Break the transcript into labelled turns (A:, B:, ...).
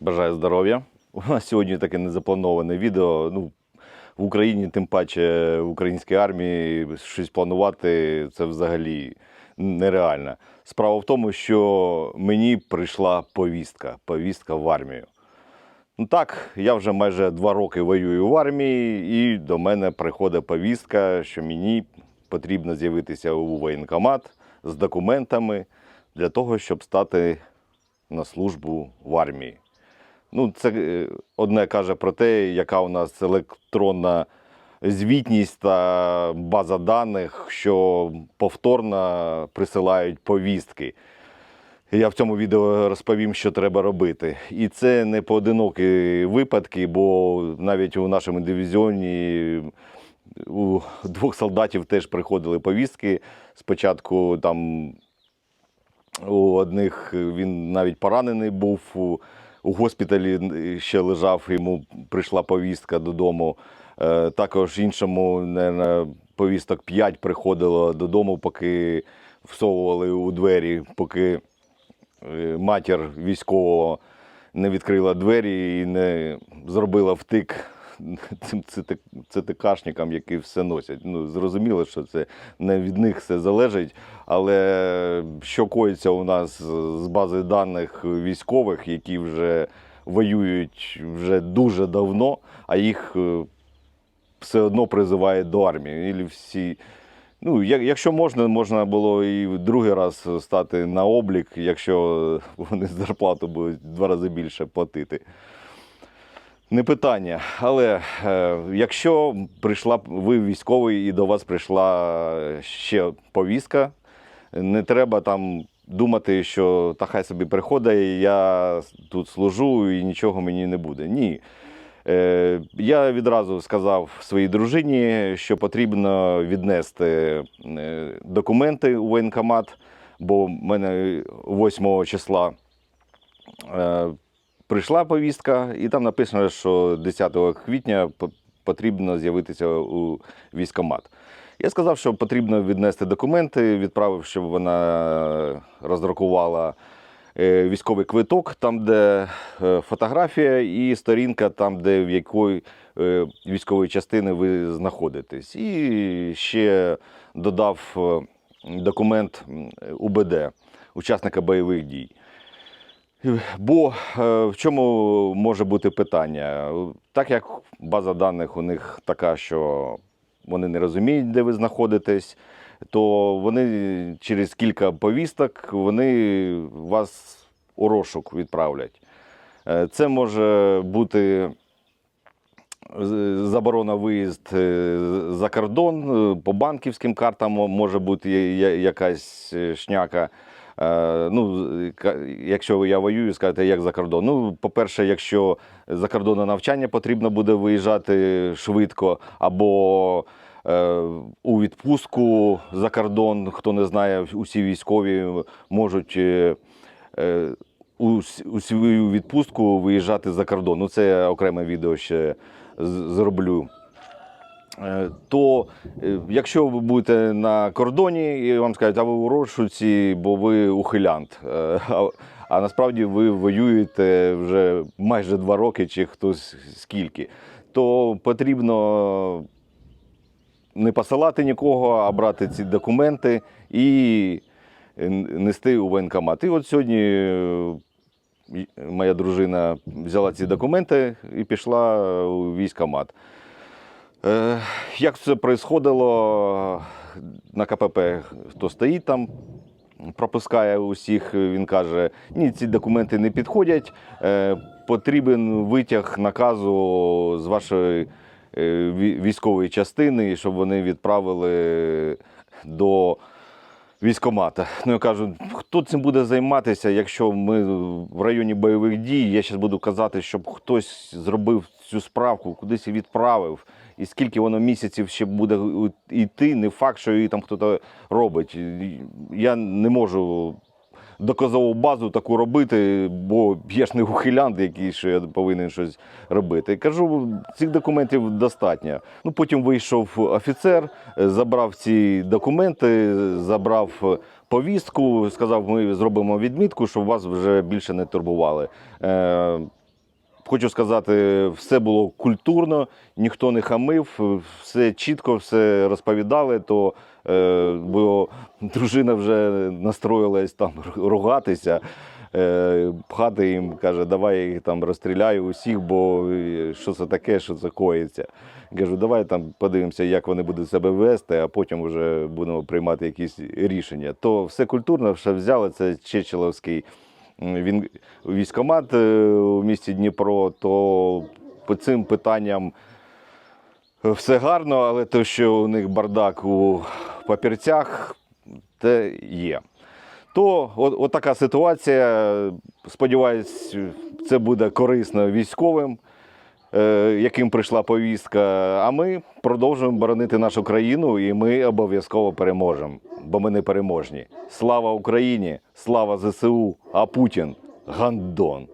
A: Бажаю здоров'я. У нас сьогодні таке незаплановане відео. Ну, в Україні, тим паче в українській армії, щось планувати це взагалі нереально. Справа в тому, що мені прийшла повістка, повістка в армію. Ну так, я вже майже два роки воюю в армії, і до мене приходить повістка, що мені потрібно з'явитися у воєнкомат з документами для того, щоб стати на службу в армії. Ну, це е, одне каже про те, яка у нас електронна звітність та база даних, що повторно присилають повістки. Я в цьому відео розповім, що треба робити. І це не поодинокі випадки, бо навіть у нашому дивізіоні у двох солдатів теж приходили повістки. Спочатку там у одних він навіть поранений був, у, госпіталі ще лежав, йому прийшла повістка додому. Е, також іншому, наверное, повісток 5 приходило додому, поки всовували у двері, поки е, матір військового не відкрила двері і не зробила втик цим цитикашникам, які все носять. Ну, зрозуміло, що це не від них все залежить, але що коїться у нас з бази даних військових, які вже воюють вже дуже давно, а їх е, все одно призивають до армії. Ілі всі Ну, якщо можна, можна було і в другий раз стати на облік, якщо вони зарплату будуть в два рази більше платити. Не питання. Але е, якщо прийшла ви військовий і до вас прийшла ще повістка, не треба там думати, що та хай собі приходить, я тут служу і нічого мені не буде. Ні. Е, Я відразу сказав своїй дружині, що потрібно віднести е, документи у воєнкомат, бо в мене 8 числа е, прийшла повістка, і там написано, що 10 квітня потрібно з'явитися у військкомат. Я сказав, що потрібно віднести документи, відправив, щоб вона роздрукувала е, військовий квиток, там, де е, фотографія, і сторінка, там, де в якої е, військової частини ви знаходитесь. І ще додав документ УБД, учасника бойових дій. Бо е, в чому може бути питання? Так як база даних у них така, що вони не розуміють, де ви знаходитесь, то вони через кілька повісток вони вас у розшук відправлять. Е, Це може бути заборона виїзд е, за кордон, по банківським картам може бути якась шняка. Е, Ну, якщо я воюю, скажете, як за кордон. Ну, по-перше, якщо за кордон на навчання потрібно буде виїжджати швидко, або е, у відпустку за кордон, хто не знає, усі військові можуть е, у, свою відпустку виїжджати за кордон. Ну, це окреме відео ще зроблю. Е, То е, якщо ви будете на кордоні і вам скажуть, а ви у розшуці, бо ви ухилянт. Е, А, а насправді ви воюєте вже майже два роки чи хтось скільки, то потрібно не посилати нікого, а брати ці документи і нести у воєнкомат. І от сьогодні моя дружина взяла ці документи і пішла у військкомат. Е, Як це происходило на КПП, хто стоїть там, пропускає усіх, він каже, ні, ці документи не підходять, е, потрібен витяг наказу з вашої е, військової частини, щоб вони відправили до військомата. Ну, я кажу, хто цим буде займатися, якщо ми в районі бойових дій, я зараз буду казати, щоб хтось зробив цю справку, кудись відправив. І скільки воно місяців ще буде йти, не факт, що її там хтось робить. Я не можу доказову базу таку робити, бо я ж не ухилянт, який що я повинен щось робити. Кажу, цих документів достатньо. Ну потім вийшов офіцер, е, забрав ці документи, забрав е, повістку, сказав, ми зробимо відмітку, щоб вас вже більше не турбували. Хочу сказати, все було культурно, ніхто не хамив, все чітко, все розповідали. То е, бо дружина вже настроїлась там ругатися. Е, пхати їм, каже, давай я їх там розстріляю усіх, бо е, що це таке, що це коїться. Кажу, давай там подивимося, як вони будуть себе вести, а потім вже будемо приймати якісь рішення. То все культурно, все взяли. Це Чечеловський він військомат е, у місті Дніпро, то по цим питанням все гарно, але те, що у них бардак у папірцях, те є. То от, от така ситуація. Сподіваюсь, це буде корисно військовим, е, яким прийшла повістка. А ми продовжуємо боронити нашу країну, і ми обов'язково переможемо, бо ми не переможні. Слава Україні! Слава ЗСУ! А Путін гандон!